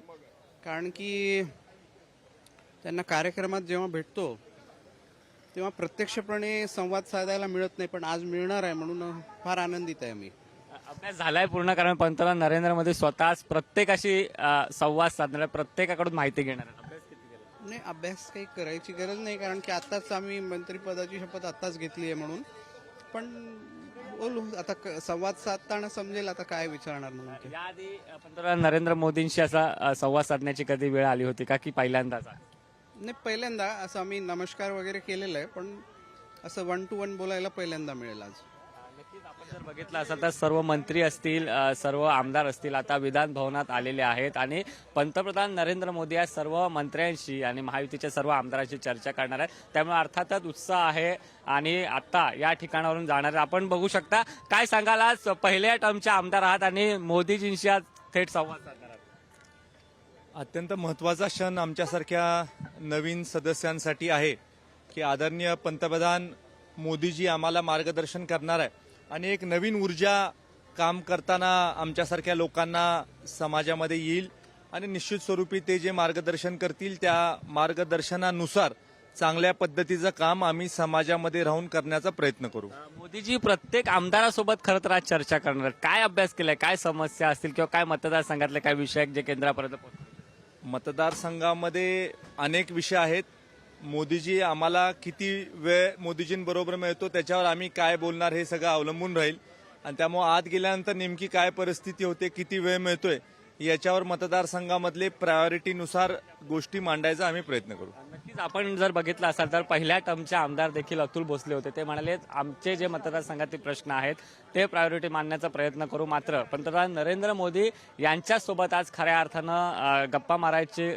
आहे कारण की त्यांना कार्यक्रमात जेव्हा भेटतो तेव्हा प्रत्यक्षपणे संवाद साधायला मिळत नाही पण आज मिळणार आहे म्हणून फार आनंदित आहे मी अभ्यास झालाय पूर्ण कारण पंतप्रधान नरेंद्र मोदी स्वतःच प्रत्येकाशी संवाद साधणार आहे, प्रत्येकाकडून माहिती घेणार? नाही अभ्यास काही करायची गरज नाही कारण की आत्ताच आम्ही मंत्रिपदाची शपथ आत्ताच घेतली आहे म्हणून. पण बोलू आता क- संवाद साधताना समजेल आता काय विचारणार म्हणून ते याआधी अ, पंतप्रधान नरेंद्र मोदींशी असा संवाद साधण्याची कधी वेळ आली होती का की पहिल्यांदाच? नाही पहिल्यांदा असं आम्ही नमस्कार वगैरे केलेलं आहे पण असं वन टू वन बोलायला पहिल्यांदा मिळेल आज आपण जर बघितलं असेल तर सर्व मंत्री असतील सर्व आमदार असतील आता विधान भवनात आलेले आहेत आणि पंतप्रधान नरेंद्र मोदी या सर्व मंत्र्यांशी आणि महायुतीच्या सर्व आमदारांशी चर्चा करणार आहेत. त्यामुळे अर्थातच उत्साह आहे आणि आता या ठिकाणावरून जाणार आहे. आपण बघू शकता काय सांगाल आज पहिल्या टर्मचे आमदार आहात आणि मोदीजींशी आज थेट संवाद साधणार आहात. अत्यंत महत्त्वाचा क्षण आमच्यासारख्या नवीन सदस्यांसाठी आहे की आदरणीय पंतप्रधान मोदीजी आम्हाला मार्गदर्शन करणार आहे आणि एक नवीन ऊर्जा काम करताना आमच्यासारख्या लोकांना समाजामध्ये येईल आणि निश्चित स्वरूपी ते जे मार्गदर्शन करतील त्या मार्गदर्शनानुसार चांगल्या पद्धतीचं काम आम्ही समाजामध्ये राहून करण्याचा प्रयत्न करू मोदीजी प्रत्येक आमदारासोबत खरं तर आज चर्चा करणार. काय अभ्यास केलाय काय समस्या असतील किंवा काय मतदारसंघातले काय विषय आहेत जे केंद्रापर्यंत पोहोचतील? मतदारसंघामध्ये अनेक विषय आहेत मोदीजी आम्हाला किती वेळ मोदीजींबरोबर मिळतो त्याच्यावर आम्ही काय बोलणार हे सगळं अवलंबून राहील. आणि त्यामुळे आत गेल्यानंतर नेमकी काय परिस्थिती होते किती वेळ मिळतोय याच्यावर मतदारसंघामधले प्रायोरिटीनुसार गोष्टी मांडायचा आम्ही प्रयत्न करू. नक्कीच आपण जर बघितलं असाल तर पहिल्या टर्मचे आमदार देखील अतुल भोसले होते. ते म्हणाले आमचे जे मतदारसंघातील प्रश्न आहेत ते प्रायोरिटी मांडण्याचा प्रयत्न करू मात्र. पंतप्रधान नरेंद्र मोदी यांच्यासोबत आज खऱ्या अर्थानं गप्पा मारायचे